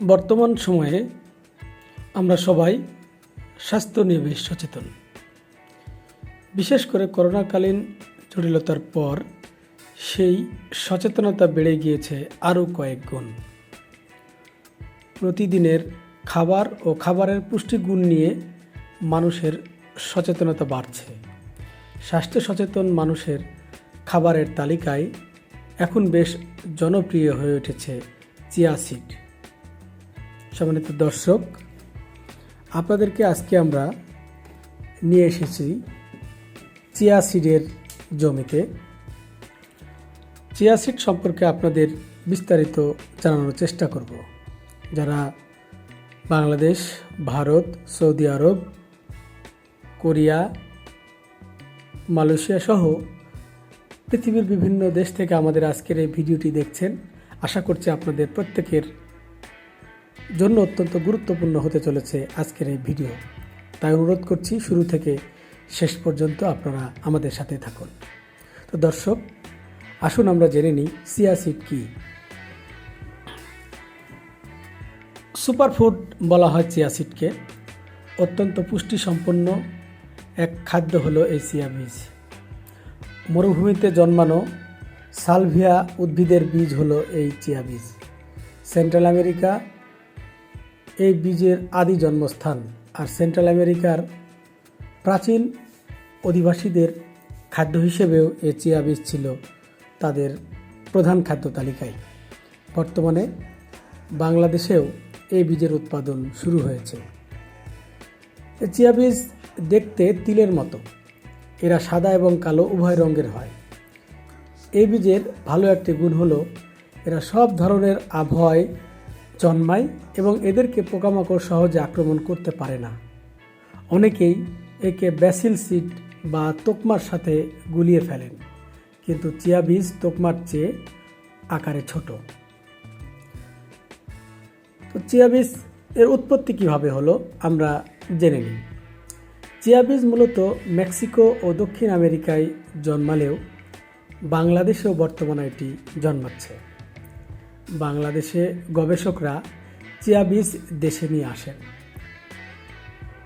বর্তমান সময়ে আমরা সবাই স্বাস্থ্য নিয়ে বেশ সচেতন। বিশেষ করে করোনাকালীন জটিলতার পর সেই সচেতনতা বেড়ে গিয়েছে আরও কয়েক গুণ। প্রতিদিনের খাবার ও খাবারের পুষ্টিগুণ নিয়ে মানুষের সচেতনতা বাড়ছে। স্বাস্থ্য সচেতন মানুষের খাবারের তালিকায় এখন বেশ জনপ্রিয় হয়ে উঠেছে চিয়া সিড। সম্মানিত দর্শক, আপনাদেরকে আজকে আমরা নিয়ে এসেছি চিয়া সিডের জমিতে। চিয়া সিড সম্পর্কে আপনাদের বিস্তারিত জানানোর চেষ্টা করব। যারা Bangladesh, Bharat, Saudi Arab, Korea, Malaysia সহ পৃথিবীর বিভিন্ন দেশ থেকে আমাদের আজকের এই ভিডিওটি দেখছেন। আশা করছি আপনাদের প্রত্যেকের জন্য অত্যন্ত গুরুত্বপূর্ণ হতে চলেছে আজকের এই ভিডিও। তাই অনুরোধ করছি শুরু থেকে শেষ পর্যন্ত আপনারা আমাদের সাথে থাকুন। তো দর্শক, আসুন আমরা জেনে নিই সিয়াসিড কি। সুপারফুড বলা হয় চিয়াসিডকে অত্যন্ত পুষ্টিসম্পন্ন এক খাদ্য হলো এই চিয়া বীজ। মরুভূমিতে জন্মানো সালভিয়া উদ্ভিদের বীজ হলো এই চিয়া বীজ। সেন্ট্রাল আমেরিকা এই বীজের আদি জন্মস্থান আর সেন্ট্রাল আমেরিকার প্রাচীন অধিবাসীদের খাদ্য হিসেবেও এই চিয়া বীজ ছিল তাদের প্রধান খাদ্য তালিকায়। বর্তমানে বাংলাদেশেও এই বীজের উৎপাদন শুরু হয়েছে। চিয়া বীজ দেখতে তিলের মতো। এরা সাদা এবং কালো উভয় রঙের হয়। এই বীজের ভালো একটি গুণ হলো, এরা সব ধরনের আবহাওয়ায় জন্মায় এবং এদেরকে পোকামাকড় সহজে আক্রমণ করতে পারে না। অনেকেই একে ব্যাসিল সিড বা তোকমার সাথে গুলিয়ে ফেলেন, কিন্তু চিয়া বীজ তোকমার চেয়ে আকারে ছোট। তো চিয়া বীজ এর উৎপত্তি কীভাবে হলো আমরা জেনে নিই। চিয়া বীজ মূলত মেক্সিকো ও দক্ষিণ আমেরিকায় জন্মালেও বাংলাদেশেও বর্তমানে এটি জন্মাচ্ছে। বাংলাদেশে গবেষকরা চিয়া বীজ দেশে নিয়ে আসেন।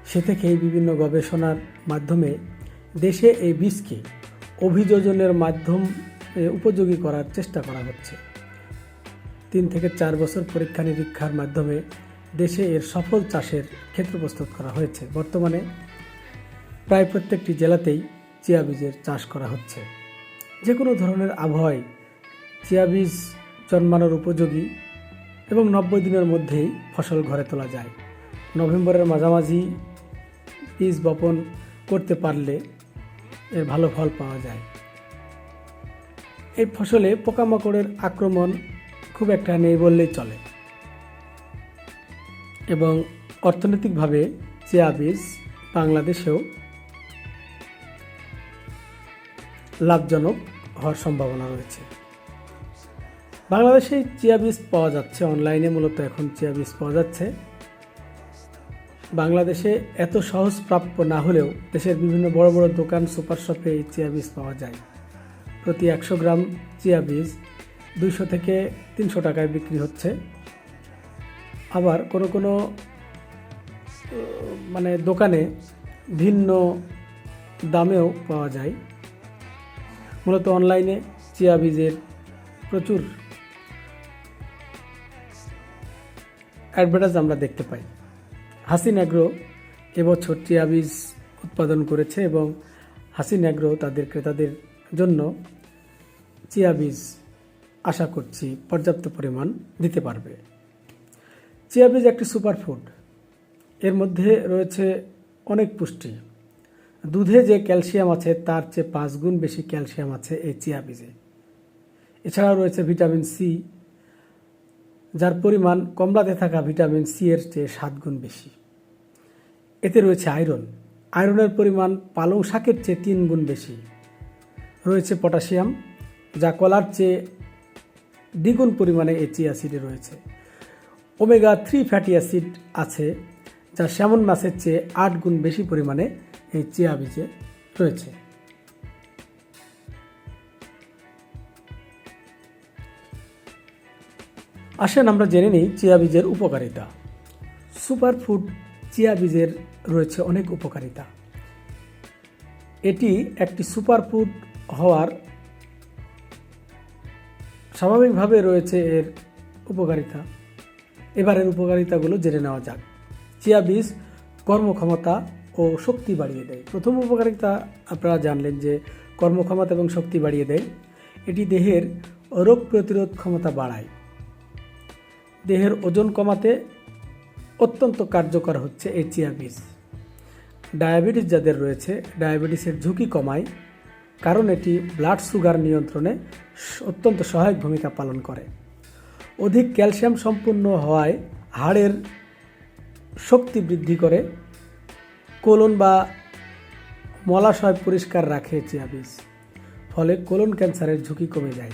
সে থেকেই বিভিন্ন গবেষণার মাধ্যমে দেশে এই বীজকে অভিযোজনের মাধ্যম উপযোগী করার চেষ্টা করা হচ্ছে। তিন থেকে চার বছর পরীক্ষা নিরীক্ষার মাধ্যমে দেশে এর সফল চাষের ক্ষেত্র প্রস্তুত করা হয়েছে। বর্তমানে প্রায় প্রত্যেকটি জেলাতেই চিয়া বীজের চাষ করা হচ্ছে। যে কোনো ধরনের আবহাওয়ায় চিয়া বীজ জন্মানোর উপযোগী এবং নব্বই দিনের মধ্যেই ফসল ঘরে তোলা যায়। নভেম্বরের মাঝামাঝি বীজ বপন করতে পারলে এর ভালো ফল পাওয়া যায়। এই ফসলে পোকামাকড়ের আক্রমণ খুব একটা নেই বললেই চলে। এবং অর্থনৈতিকভাবে চিয়া বীজ বাংলাদেশেও লাভজনক হওয়ার সম্ভাবনা রয়েছে। বাংলাদেশে চিয়া বীজ পাওয়া যাচ্ছে, অনলাইনে মূলত এখন চিয়া বীজ পাওয়া যাচ্ছে। বাংলাদেশে এত সহজ প্রাপ্য না হলেও দেশের বিভিন্ন বড় বড় দোকান, সুপার শপে এই চিয়া বীজ পাওয়া যায়। প্রতি একশো গ্রাম চিয়া বীজ দুইশো থেকে তিনশো টাকায় বিক্রি হচ্ছে। আবার কোনো কোনো মানে দোকানে ভিন্ন দামেও পাওয়া যায়। মূলত অনলাইনে চিয়া বীজের প্রচুর অ্যাডভার্টাইজ আমরা দেখতে পাই। হাসিন অ্যাগ্রো এবছর চিয়া বীজ উৎপাদন করেছে এবং হাসিন অ্যাগ্রো তাদের ক্রেতাদের জন্য চিয়া বীজ আশা করছি পর্যাপ্ত পরিমাণ দিতে পারবে। চিয়া বীজ একটি সুপারফুড এর মধ্যে রয়েছে অনেক পুষ্টি। দুধে যে ক্যালসিয়াম আছে তার চেয়ে পাঁচ গুণ বেশি ক্যালসিয়াম আছে এই চিয়া বীজে এছাড়াও রয়েছে ভিটামিন সি যার পরিমাণ কমলাতে থাকা ভিটামিন সি এর চেয়ে সাত গুণ বেশি। এতে রয়েছে আয়রন। আয়রনের পরিমাণ পালং শাকের চেয়ে তিন গুণ বেশি। রয়েছে পটাশিয়াম, যা কলার চেয়ে দ্বিগুণ পরিমাণে এই চিয়া অ্যাসিডে রয়েছে। ওমেগা থ্রি ফ্যাটি অ্যাসিড আছে, যা স্যামন মাছের চেয়ে আট গুণ বেশি পরিমাণে এই চিয়া বীজে রয়েছে। আসেন আমরা জেনে নিই চিয়া বীজের উপকারিতা। সুপারফুড চিয়া বীজের রয়েছে অনেক উপকারিতা। এটি একটি সুপারফুড হওয়ার স্বাভাবিকভাবে রয়েছে এর উপকারিতা। এবারের উপকারিতাগুলো জেনে নেওয়া যাক। চিয়া বীজ কর্মক্ষমতা ও শক্তি বাড়িয়ে দেয়। প্রথম উপকারিতা আপনারা জানলেন যে কর্মক্ষমতা এবং শক্তি বাড়িয়ে দেয়। এটি দেহের রোগ প্রতিরোধ ক্ষমতা বাড়ায়। দেহের ওজন কমাতে অত্যন্ত কার্যকর হচ্ছে এই চিয়া বীজ। ডায়াবেটিস যাদের রয়েছে, ডায়াবেটিসের ঝুঁকি কমায়, কারণ এটি ব্লাড সুগার নিয়ন্ত্রণে অত্যন্ত সহায়ক ভূমিকা পালন করে। অধিক ক্যালসিয়াম সম্পূর্ণ হওয়ায় হাড়ের শক্তি বৃদ্ধি করে। কোলন বা মলাশয় পরিষ্কার রাখে চিয়া বীজ, ফলে কোলন ক্যান্সারের ঝুঁকি কমে যায়।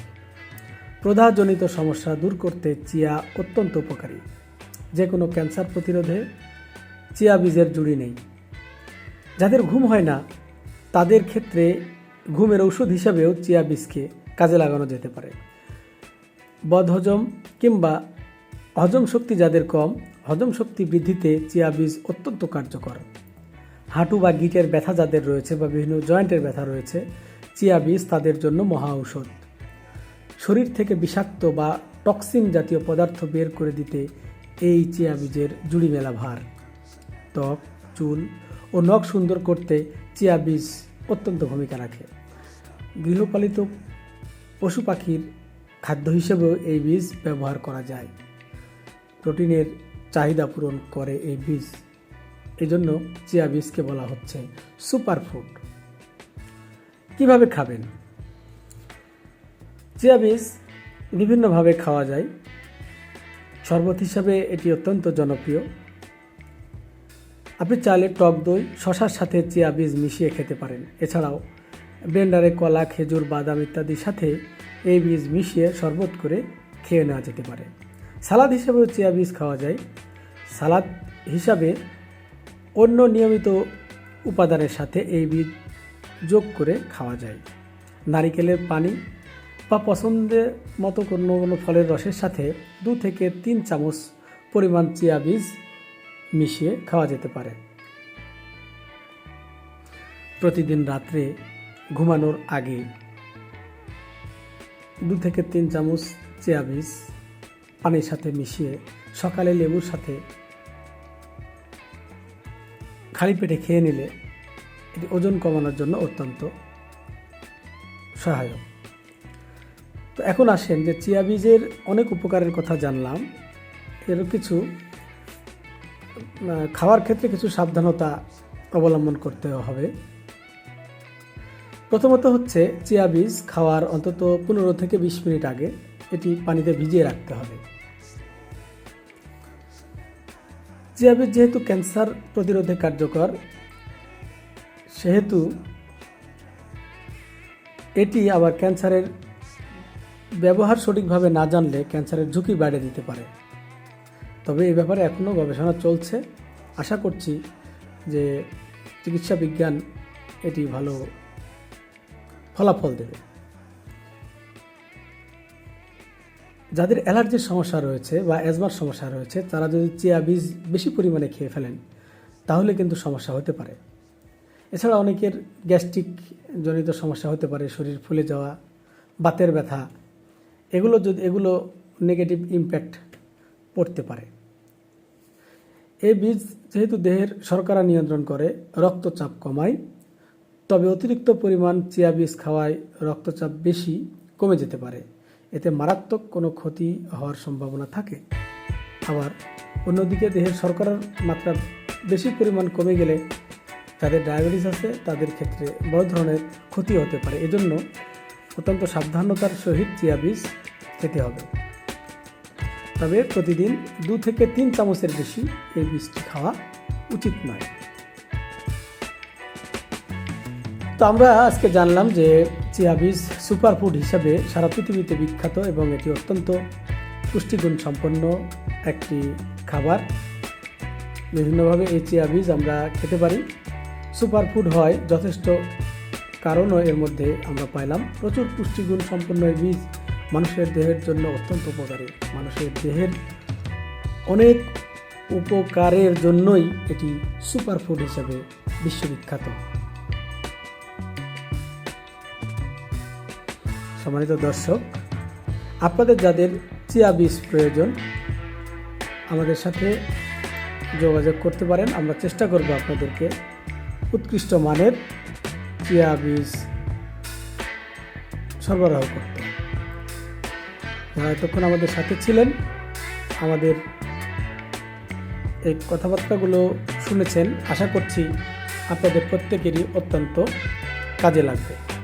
প্রদাহজনিত সমস্যা দূর করতে চিয়া অত্যন্ত উপকারী। যে কোনো ক্যান্সার প্রতিরোধে চিয়া বীজের জুড়ি নেই। যাদের ঘুম হয় না, তাদের ক্ষেত্রে ঘুমের ঔষধ হিসাবেও চিয়া বীজকে কাজে লাগানো যেতে পারে। বদহজম কিংবা হজম শক্তি যাদের কম, হজম শক্তি বৃদ্ধিতে চিয়া বীজ অত্যন্ত কার্যকর। হাঁটু বা গিটের ব্যথা যাদের রয়েছে বা বিভিন্ন জয়েন্টের ব্যথা রয়েছে, চিয়া বীজ তাদের জন্য মহা ঔষধ। শরীর থেকে বিষাক্ত বা টক্সিন জাতীয় পদার্থ বের করে দিতে এই চিয়া বীজের জুড়ি মেলা ভার। ত্বক, চুল ও নখ সুন্দর করতে চিয়া বীজ অত্যন্ত ভূমিকা রাখে। গৃহপালিত পশু পাখির খাদ্য হিসেবেও এই বীজ ব্যবহার করা যায়। প্রোটিনের চাহিদা পূরণ করে এই বীজ। এজন্য চিয়া বীজকে বলা হচ্ছে সুপার ফুড কীভাবে খাবেন? চিয়া বীজ বিভিন্নভাবে খাওয়া যায়। শরবত হিসাবে এটি অত্যন্ত জনপ্রিয়। আপনি চাইলে টক দই, শশার সাথে চিয়া বীজ মিশিয়ে খেতে পারেন। এছাড়াও ব্লেন্ডারে কলা, খেজুর, বাদাম ইত্যাদির সাথে এই বীজ মিশিয়ে শরবত করে খেয়ে নেওয়া যেতে পারে। সালাদ হিসাবেও চিয়া বীজ খাওয়া যায়। সালাদ হিসাবে অন্য নিয়মিত উপাদানের সাথে এই বীজ যোগ করে খাওয়া যায়। নারিকেলের পানি বা পছন্দের মতো কোনো কোনো ফলের রসের সাথে দু থেকে তিন চামচ পরিমাণ চিয়া বীজ মিশিয়ে খাওয়া যেতে পারে। প্রতিদিন রাত্রে ঘুমানোর আগে দু থেকে তিন চামচ চিয়া বীজ পানির সাথে মিশিয়ে সকালে লেবুর সাথে খালি পেটে খেয়ে নিলে এটি ওজন কমানোর জন্য অত্যন্ত সহায়ক। এখন আসেন যে চিয়া বীজের অনেক উপকারের কথা জানলাম। এর কিছু খাওয়ার ক্ষেত্রে কিছু সাবধানতা অবলম্বন করতে হবে। প্রথমত হচ্ছে চিয়া বীজ খাওয়ার অন্তত পনেরো থেকে বিশ মিনিট আগে এটি পানিতে ভিজিয়ে রাখতে হবে। চিয়া বীজ যেহেতু ক্যান্সার প্রতিরোধে কার্যকর, সেহেতু এটি আবার ক্যান্সারের ব্যবহার সঠিকভাবে না জানলে ক্যান্সারের ঝুঁকি বাড়িয়ে দিতে পারে। তবে এ ব্যাপারে এখনও গবেষণা চলছে। আশা করছি যে চিকিৎসা বিজ্ঞান এটি ভালো ফলাফল দেবে। যাদের অ্যালার্জির সমস্যা রয়েছে বা অ্যাজমার সমস্যা রয়েছে, তারা যদি চিয়া বীজ বেশি পরিমাণে খেয়ে ফেলেন, তাহলে কিন্তু সমস্যা হতে পারে। এছাড়া অনেকের গ্যাস্ট্রিক জনিত সমস্যা হতে পারে, শরীর ফুলে যাওয়া, বাতের ব্যথা এগুলো যদি, এগুলো নেগেটিভ ইম্প্যাক্ট পড়তে পারে। এই বীজ যেহেতু দেহের শর্করা নিয়ন্ত্রণ করে, রক্তচাপ কমায়, তবে অতিরিক্ত পরিমাণ চিয়া বীজ খাওয়ায় রক্তচাপ বেশি কমে যেতে পারে। এতে মারাত্মক কোনো ক্ষতি হওয়ার সম্ভাবনা থাকে। আবার অন্যদিকে দেহের শর্করার মাত্রা বেশি পরিমাণ কমে গেলে যাদের ডায়াবেটিস আছে, তাদের ক্ষেত্রে বড় ধরনের ক্ষতি হতে পারে। এজন্য অত্যন্ত সাবধানতার সহিত চিয়া বীজ খেতে হবে। তবে প্রতিদিন দু থেকে তিন চামচের বেশি এই বীজটি খাওয়া উচিত নয়। তো আমরা আজকে জানলাম যে চিয়া বীজ সুপারফুড হিসাবে সারা পৃথিবীতে বিখ্যাত এবং এটি অত্যন্ত পুষ্টিগুণ সম্পন্ন একটি খাবার। বিভিন্নভাবে এই চিয়া বীজ আমরা খেতে পারি। সুপারফুড হয় যথেষ্ট কারণও এর মধ্যে আমরা পাইলাম প্রচুর পুষ্টিগুণ সম্পন্ন এই বীজ। মানুষের দেহের জন্য অত্যন্ত উপকারী। মানুষের দেহের অনেক উপকারের জন্যই এটি সুপারফুড হিসেবে বিশ্ববিখ্যাত। সম্মানিত দর্শক, আপনাদের যাদের চিয়া বীজ প্রয়োজন, আমাদের সাথে যোগাযোগ করতে পারেন। আমরা চেষ্টা করব আপনাদেরকে উৎকৃষ্ট মানের চিয়া বীজ সরবরাহ করতে। যারা এতক্ষণ আমাদের সাথে ছিলেন, আমাদের এই কথাবার্তাগুলো শুনেছেন। আশা করছি আপনাদের প্রত্যেকেরই অত্যন্ত কাজে লাগবে।